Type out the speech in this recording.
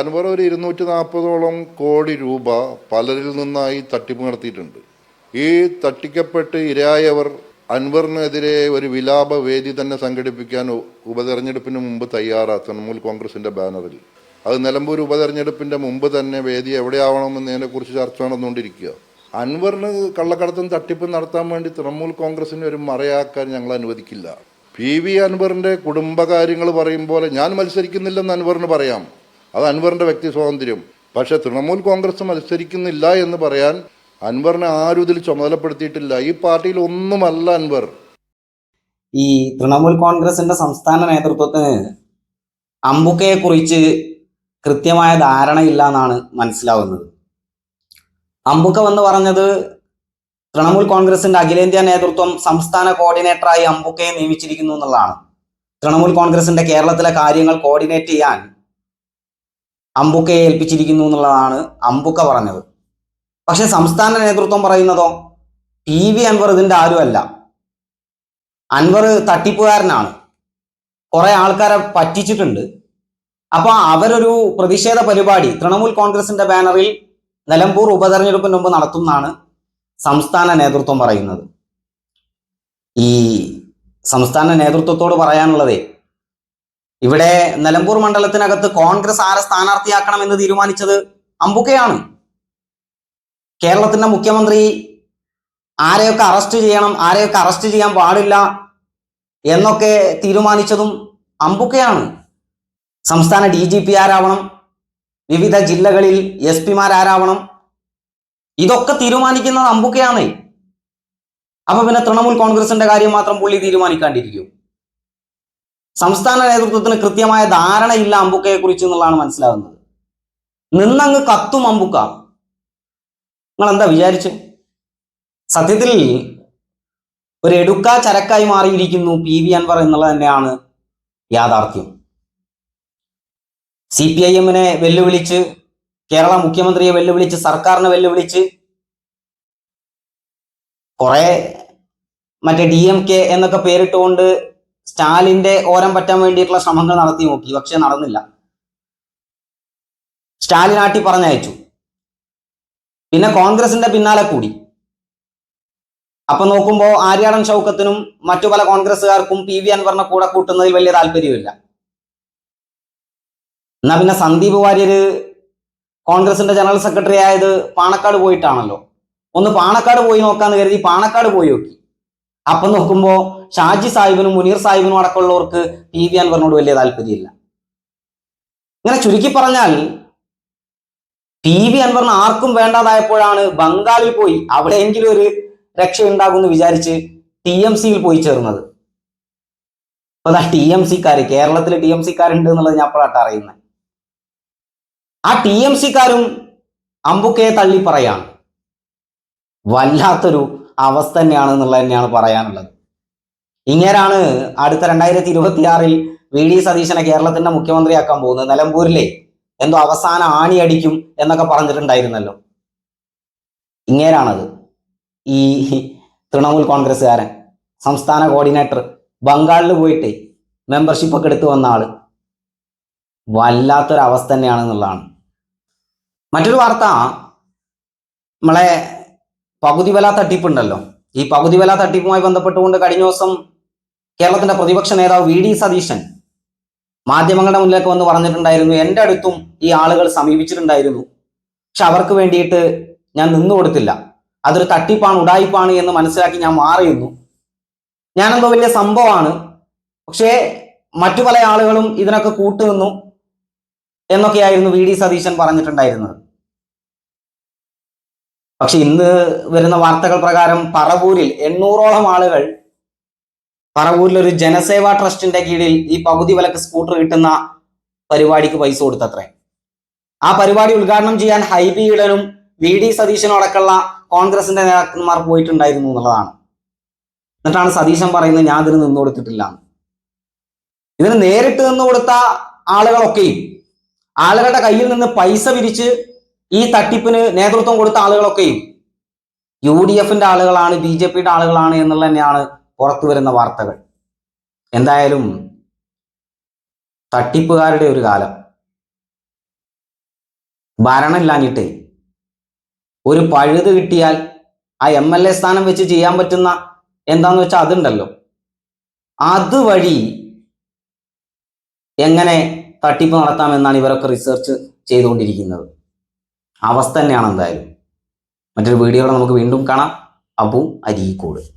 അൻവർ ഒരു ഇരുന്നൂറ്റി നാൽപ്പതോളം കോടി രൂപ പലരിൽ നിന്നായി തട്ടിപ്പ് നടത്തിയിട്ടുണ്ട്. ഈ തട്ടിക്കപ്പെട്ട് ഇരയായവർ അൻവറിനെതിരെ ഒരു വിലാപ വേദി തന്നെ സംഘടിപ്പിക്കാൻ ഉപതെരഞ്ഞെടുപ്പിന് മുമ്പ് തയ്യാറാ തൃണമൂൽ കോൺഗ്രസിന്റെ ബാനറിൽ. അത് നിലമ്പൂർ ഉപതെരഞ്ഞെടുപ്പിന്റെ മുമ്പ് തന്നെ വേദി എവിടെയാവണമെന്നതിനെ കുറിച്ച് ചർച്ച നടന്നുകൊണ്ടിരിക്കുക. അൻവറിന് കള്ളക്കടത്തും തട്ടിപ്പും നടത്താൻ വേണ്ടി തൃണമൂൽ കോൺഗ്രസിന് ഒരു മറയാക്കാൻ ഞങ്ങൾ അനുവദിക്കില്ല. പി വി അൻവറിന്റെ കുടുംബകാര്യങ്ങൾ പറയും പോലെ ഞാൻ മത്സരിക്കുന്നില്ലെന്ന് അൻവറിന് പറയാം. അത് അൻവറിന്റെ വ്യക്തി സ്വാതന്ത്ര്യം. പക്ഷെ തൃണമൂൽ കോൺഗ്രസ് മത്സരിക്കുന്നില്ല എന്ന് പറയാൻ അൻവറിനെ ആരും ഇതിൽ ചുമതലപ്പെടുത്തിയിട്ടില്ല. ഈ പാർട്ടിയിൽ ഒന്നുമല്ല അൻവർ. ഈ തൃണമൂൽ കോൺഗ്രസിന്റെ സംസ്ഥാന നേതൃത്വത്തിന് അമ്പുക്കയെ കുറിച്ച് കൃത്യമായ ധാരണയില്ല എന്നാണ് മനസ്സിലാവുന്നത്. അമ്പുക്ക വന്ന് പറഞ്ഞത് തൃണമൂൽ കോൺഗ്രസിന്റെ അഖിലേന്ത്യാ നേതൃത്വം സംസ്ഥാന കോർഡിനേറ്ററായി അമ്പുക്കയെ നിയമിച്ചിരിക്കുന്നു എന്നുള്ളതാണ്. തൃണമൂൽ കോൺഗ്രസിന്റെ കേരളത്തിലെ കാര്യങ്ങൾ കോർഡിനേറ്റ് ചെയ്യാൻ അമ്പുക്കയെ ഏൽപ്പിച്ചിരിക്കുന്നു എന്നുള്ളതാണ് അമ്പുക്ക പറഞ്ഞത്. പക്ഷെ സംസ്ഥാന നേതൃത്വം പറയുന്നതോ? ടി വി അൻവർ ഇതിന്റെ ആരുമല്ല. അൻവർ തട്ടിപ്പുകാരനാണ്. കുറെ ആൾക്കാരെ പറ്റിച്ചിട്ടുണ്ട്. അപ്പൊ അവരൊരു പ്രതിഷേധ പരിപാടി തൃണമൂൽ കോൺഗ്രസിന്റെ ബാനറിൽ നിലമ്പൂർ ഉപതെരഞ്ഞെടുപ്പിന് മുമ്പ് നടത്തുന്നതാണ് സംസ്ഥാന നേതൃത്വം പറയുന്നത്. ഈ സംസ്ഥാന നേതൃത്വത്തോട് പറയാനുള്ളതേ ഇവിടെ നിലമ്പൂർ മണ്ഡലത്തിനകത്ത് കോൺഗ്രസ് ആരെ സ്ഥാനാർത്ഥിയാക്കണം എന്ന് തീരുമാനിച്ചത് അമ്പുക്കയാണ് കേരളത്തിന്റെ മുഖ്യമന്ത്രി ആരെയൊക്കെ അറസ്റ്റ് ചെയ്യണം ആരെയൊക്കെ അറസ്റ്റ് ചെയ്യാൻ പാടില്ല എന്നൊക്കെ തീരുമാനിച്ചതും അമ്പുക്കയാണ് സംസ്ഥാന ഡി ജി പി ആരാവണം വിവിധ ജില്ലകളിൽ എസ് പിമാരാരാവണം ഇതൊക്കെ തീരുമാനിക്കുന്നത് അമ്പുക്കയാണ് അപ്പൊ പിന്നെ തൃണമൂൽ കോൺഗ്രസിന്റെ കാര്യം മാത്രം പുള്ളി തീരുമാനിക്കാണ്ടിരിക്കും. സംസ്ഥാന നേതൃത്വത്തിന് കൃത്യമായ ധാരണയില്ല അമ്പുക്കയെ കുറിച്ച് എന്നുള്ളതാണ് മനസ്സിലാകുന്നത് നിന്നങ്ങ് കത്തും അമ്പുക്ക നിങ്ങൾ എന്താ വിചാരിച്ചു? സത്യത്തിൽ ഒരു എടുക്ക ചരക്കായി മാറിയിരിക്കുന്നു പി വി അൻവർ എന്നുള്ളത് തന്നെയാണ് യാഥാർത്ഥ്യം. സി പി ഐ എമ്മിനെ വെല്ലുവിളിച്ച് കേരള മുഖ്യമന്ത്രിയെ വെല്ലുവിളിച്ച് സർക്കാരിനെ വെല്ലുവിളിച്ച് കുറെ മറ്റേ ഡി എം കെ എന്നൊക്കെ പേരിട്ടുകൊണ്ട് സ്റ്റാലിന്റെ ഓരം പറ്റാൻ വേണ്ടിയിട്ടുള്ള ശ്രമങ്ങൾ നടത്തി നോക്കി പക്ഷെ നടന്നില്ല. സ്റ്റാലിനാട്ടി പറഞ്ഞയച്ചു. പിന്നെ കോൺഗ്രസിന്റെ പിന്നാലെ കൂടി. അപ്പൊ നോക്കുമ്പോൾ ആര്യാടൻ ഷൗക്കത്തിനും മറ്റു പല കോൺഗ്രസ്സുകാർക്കും പി വി അൻവറിനെ കൂടെ കൂട്ടുന്നതിൽ വലിയ താല്പര്യമില്ല. എന്നാ പിന്നെ സന്ദീപ് വാര്യര് കോൺഗ്രസിന്റെ ജനറൽ സെക്രട്ടറി ആയത് പാണക്കാട് പോയിട്ടാണല്ലോ. ഒന്ന് പാണക്കാട് പോയി നോക്കാന്ന് കരുതി പാണക്കാട് പോയി നോക്കി. അപ്പൊ നോക്കുമ്പോൾ ഷാജി സാഹിബിനും മുനീർ സാഹിബിനും അടക്കമുള്ളവർക്ക് പി വി അൻവറിനോട് വലിയ താല്പര്യമില്ല. ഇങ്ങനെ ചുരുക്കി പറഞ്ഞാൽ പി വി അൻവറിന് ആർക്കും വേണ്ടാതായപ്പോഴാണ് ബംഗാളിൽ പോയി അവിടെയെങ്കിലും ഒരു രക്ഷയുണ്ടാകുമെന്ന് വിചാരിച്ച് ടി എം സിയിൽ പോയി ചേർന്നത്. അപ്പൊ അതാ ടി എം സിക്കാർ കേരളത്തിൽ ടി എം സിക്കാരുണ്ട് എന്നുള്ളത് ഞാൻ അപ്പോഴാട്ട് അറിയുന്നത് ആ ടി എം സിക്കാരും അമ്പുക്കയെ തള്ളി പറയാണ്. വല്ലാത്തൊരു അവസ്ഥ തന്നെയാണ് എന്നുള്ളത് തന്നെയാണ് പറയാനുള്ളത്. ഇങ്ങനെയാണ് അടുത്ത രണ്ടായിരത്തി ഇരുപത്തിയാറിൽ വി ഡി സതീശനെ കേരളത്തിന്റെ മുഖ്യമന്ത്രിയാക്കാൻ പോകുന്നത്. നിലമ്പൂരിലെ എന്തോ അവസാന ആണി അടിക്കും എന്നൊക്കെ പറഞ്ഞിട്ടുണ്ടായിരുന്നല്ലോ. ഇങ്ങേരാണത് ഈ തൃണമൂൽ കോൺഗ്രസ്സുകാരൻ സംസ്ഥാന കോർഡിനേറ്റർ ബംഗാളിൽ പോയിട്ട് മെമ്പർഷിപ്പ് ഒക്കെ എടുത്തു വന്ന ആൾ. വല്ലാത്തൊരവസ്ഥ തന്നെയാണെന്നുള്ളതാണ്. മറ്റൊരു വാർത്ത. നമ്മളെ പകുതി വില തട്ടിപ്പുണ്ടല്ലോ. ഈ പകുതി വില തട്ടിപ്പുമായി ബന്ധപ്പെട്ടുകൊണ്ട് കഴിഞ്ഞ ദിവസം കേരളത്തിന്റെ പ്രതിപക്ഷ നേതാവ് വി ഡി സതീശൻ മാധ്യമങ്ങളുടെ മുന്നിലേക്ക് വന്ന് പറഞ്ഞിട്ടുണ്ടായിരുന്നു എന്റെ അടുത്തും ഈ ആളുകൾ സമീപിച്ചിട്ടുണ്ടായിരുന്നു. പക്ഷെ അവർക്ക് വേണ്ടിയിട്ട് ഞാൻ നിന്നു കൊടുത്തില്ല. അതൊരു തട്ടിപ്പാണ് ഉടായിപ്പാണ് എന്ന് മനസ്സിലാക്കി ഞാൻ മാറിയിരുന്നു. ഞാനെന്തോ വലിയ സംഭവമാണ്. പക്ഷേ മറ്റു പല ആളുകളും ഇതിനൊക്കെ കൂട്ടുനിന്നു എന്നൊക്കെയായിരുന്നു വി ഡി സതീശൻ പറഞ്ഞിട്ടുണ്ടായിരുന്നത്. പക്ഷെ ഇന്ന് വരുന്ന വാർത്തകൾ പ്രകാരം പറവൂരിൽ എണ്ണൂറോളം ആളുകൾ പറവൂരിൽ ഒരു ജനസേവാ ട്രസ്റ്റിന്റെ കീഴിൽ ഈ പകുതി വിലക്ക് സ്കൂട്ടർ കിട്ടുന്ന പരിപാടിക്ക് പൈസ കൊടുത്തത്രേ ആ പരിപാടി ഉദ്ഘാടനം ചെയ്യാൻ ഹൈബി ഈടനും വി ഡി സതീശനും അടക്കമുള്ള കോൺഗ്രസിന്റെ നേതാക്കന്മാർ പോയിട്ടുണ്ടായിരുന്നു എന്നുള്ളതാണ് എന്നിട്ടാണ് സതീശൻ പറയുന്നത് ഞാൻ ഇതിന് നിന്ന് കൊടുത്തിട്ടില്ല. ഇതിന് നേരിട്ട് നിന്ന് കൊടുത്ത ആളുകളൊക്കെയും ആളുകളുടെ കയ്യിൽ നിന്ന് പൈസ പിരിച്ച് ഈ തട്ടിപ്പിന് നേതൃത്വം കൊടുത്ത ആളുകളൊക്കെയും യു ഡി എഫിന്റെ ആളുകളാണ് ബി ജെ പിയുടെ ആളുകളാണ് എന്നുള്ള തന്നെയാണ് പുറത്തു വരുന്ന വാർത്തകൾ. എന്തായാലും തട്ടിപ്പുകാരുടെ ഒരു കാലം. ഭരണമില്ലാഞ്ഞിട്ടേ ഒരു പഴുത് കിട്ടിയാൽ ആ എം എൽ എ സ്ഥാനം വെച്ച് ചെയ്യാൻ പറ്റുന്ന എന്താന്ന് വെച്ചാൽ അതുണ്ടല്ലോ. അതുവഴി എങ്ങനെ തട്ടിപ്പ് നടത്താമെന്നാണ് ഇവരൊക്കെ റിസർച്ച് ചെയ്തുകൊണ്ടിരിക്കുന്നത്. അവസ്ഥ തന്നെയാണ് എന്തായാലും. മറ്റൊരു വീഡിയോയിൽ നമുക്ക് വീണ്ടും കാണാം. അബു അരീക്കോട്.